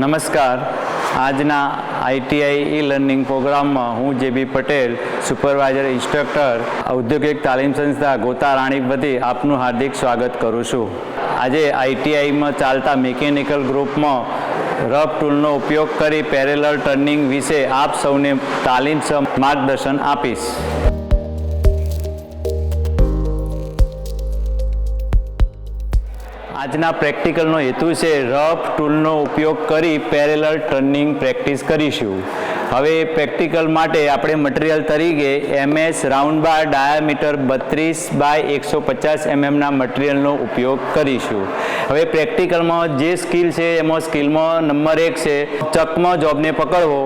નમસ્કાર. આજના ITI e learning પ્રોગ્રામમાં હું જે બી પટેલ, સુપરવાઇઝર, ઇન્સ્ટ્રક્ટર, ઔદ્યોગિક તાલીમ સંસ્થા ગોતા રાણીપતિ આપનું હાર્દિક સ્વાગત કરું છું. આજે આઈટીઆઈમાં ચાલતા મિકેનિકલ ગ્રુપમાં રફ ટૂલનો ઉપયોગ કરી પેરેલર ટર્નિંગ વિશે આપ સૌને તાલીમ માર્ગદર્શન આપીશ. આજના પ્રેક્ટિકલનો હેતુ છે રફ ટૂલનો ઉપયોગ કરી પેરેલલ ટર્નિંગ પ્રેક્ટિસ કરીશું. હવે પ્રેક્ટિકલ માટે આપણે મટીરિયલ તરીકે એમએસ રાઉન્ડ બાર ડાયામીટર બત્રીસ બાય એકસો પચાસ એમએમના મટીરિયલનો ઉપયોગ કરીશું. હવે પ્રેક્ટિકલમાં જે સ્કિલ છે એમાં સ્કિલમાં નંબર એક છે ચકમાં જોબને પકડવો,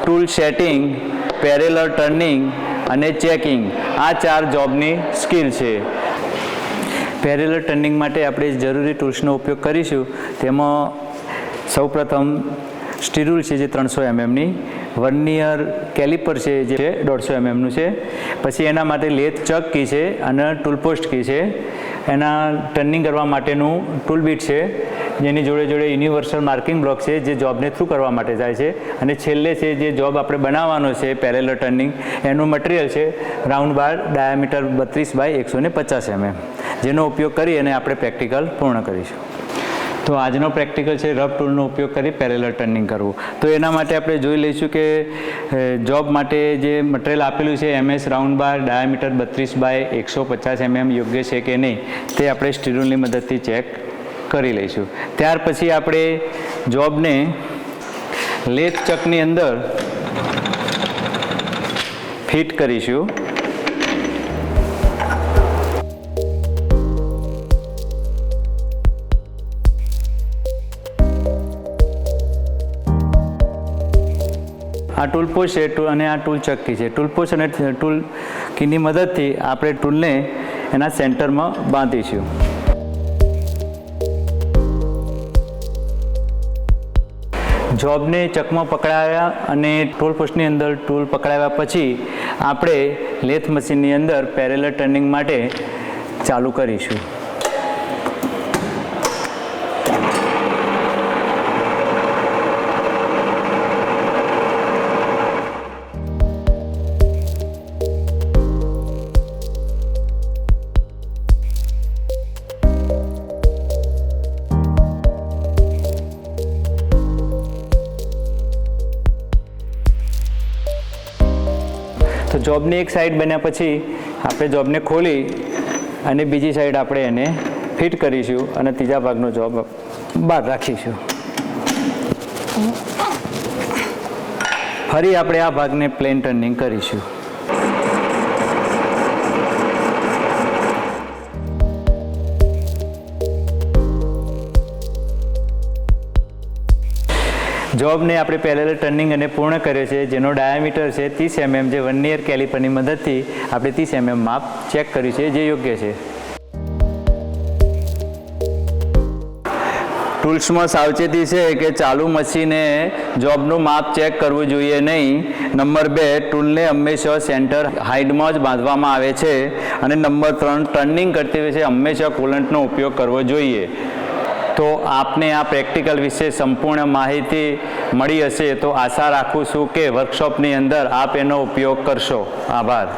ટૂલ સેટિંગ પેરેલર ટર્નિંગ અને ચેકિંગ. આ ચાર જોબની સ્કિલ છે. પેરેલલ ટર્નિંગ માટે આપણે જરૂરી ટૂલ્સનો ઉપયોગ કરીશું. તેમાં સૌપ્રથમ સ્ટીરુલ છે જે ત્રણસો એમએમની વર્નિયર કેલિપર છે જે દોઢસો એમએમનું છે, પછી એના માટે લેથ ચક કી છે અને ટૂલપોસ્ટ કી છે. એના ટર્નિંગ કરવા માટેનું ટૂલ બીટ છે, જેની જોડે જોડે યુનિવર્સલ માર્કિંગ બ્લોક છે જે જોબને થ્રુ કરવા માટે જાય છે. અને છેલ્લે છે જે જોબ આપણે બનાવવાનો છે પેરેલર ટર્નિંગ, એનું મટીરિયલ છે રાઉન્ડ બાર ડાયામીટર બત્રીસ બાય એકસો ને પચાસ એમએમ. જેનો ઉપયોગ કરી અને આપણે પ્રેક્ટિકલ પૂર્ણ કરીશું. તો આજનો પ્રેક્ટિકલ છે રફ ટૂલનો ઉપયોગ કરી પેરેલર ટર્નિંગ કરવું. તો એના માટે આપણે જોઈ લઈશું કે જોબ માટે જે મટીરિયલ આપેલું છે એમએસ રાઉન્ડ બાર, ડાયામીટર બત્રીસ બાય એકસો પચાસ એમએમ યોગ્ય છે કે નહીં, તે આપણે સ્ટીરુલની મદદથી ચેક કરી લઈશું. ત્યાર પછી આપણે જોબને લેથ ચકની અંદર ફિટ કરીશું. આ ટૂલ પોસ્ટ છે, ટૂલ અને આ ટૂલ ચક્કી છે. ટૂલ પોસ્ટ અને ટૂલ કીની મદદથી આપણે ટૂલને એના સેન્ટરમાં બાંધીશું. જોબને ચકમાં પકડાવ્યા અને ટૂલ પોસ્ટની અંદર ટૂલ પકડાવ્યા પછી આપણે લેથ મશીનની અંદર પેરેલર ટર્નિંગ માટે ચાલુ કરીશું. તો જોબની એક સાઈડ બન્યા પછી આપણે જોબને ખોલી અને બીજી સાઈડ આપણે એને ફિટ કરીશું અને ત્રીજા ભાગનો જોબ બહાર રાખીશું. ફરી આપણે આ ભાગને પ્લેન ટર્નિંગ કરીશું. જોબને આપણે પેરેલલ ટર્નિંગ અને પૂર્ણ કર્યો છે, જેનો ડાયામીટર છે ત્રીસ એમએમ, જે વન ઇયર કેલિપરની મદદથી આપણે ત્રીસ એમએમ માપ ચેક કર્યું છે, જે યોગ્ય છે. ટૂલ્સમાં સાવચેતી છે કે ચાલુ મશીને જોબનું માપ ચેક કરવું જોઈએ નહીં. નંબર બે, ટૂલને હંમેશા સેન્ટર હાઇડમાં જ બાંધવામાં આવે છે અને નંબર ત્રણ ટર્નિંગ કરતી વખતે હંમેશા કુલન્ટનો ઉપયોગ કરવો જોઈએ. તો આપને આ પ્રેક્ટિકલ વિશે સંપૂર્ણ માહિતી મળી હશે. તો આશા રાખું છું કે વર્કશોપની અંદર આપ એનો ઉપયોગ કરશો. આભાર.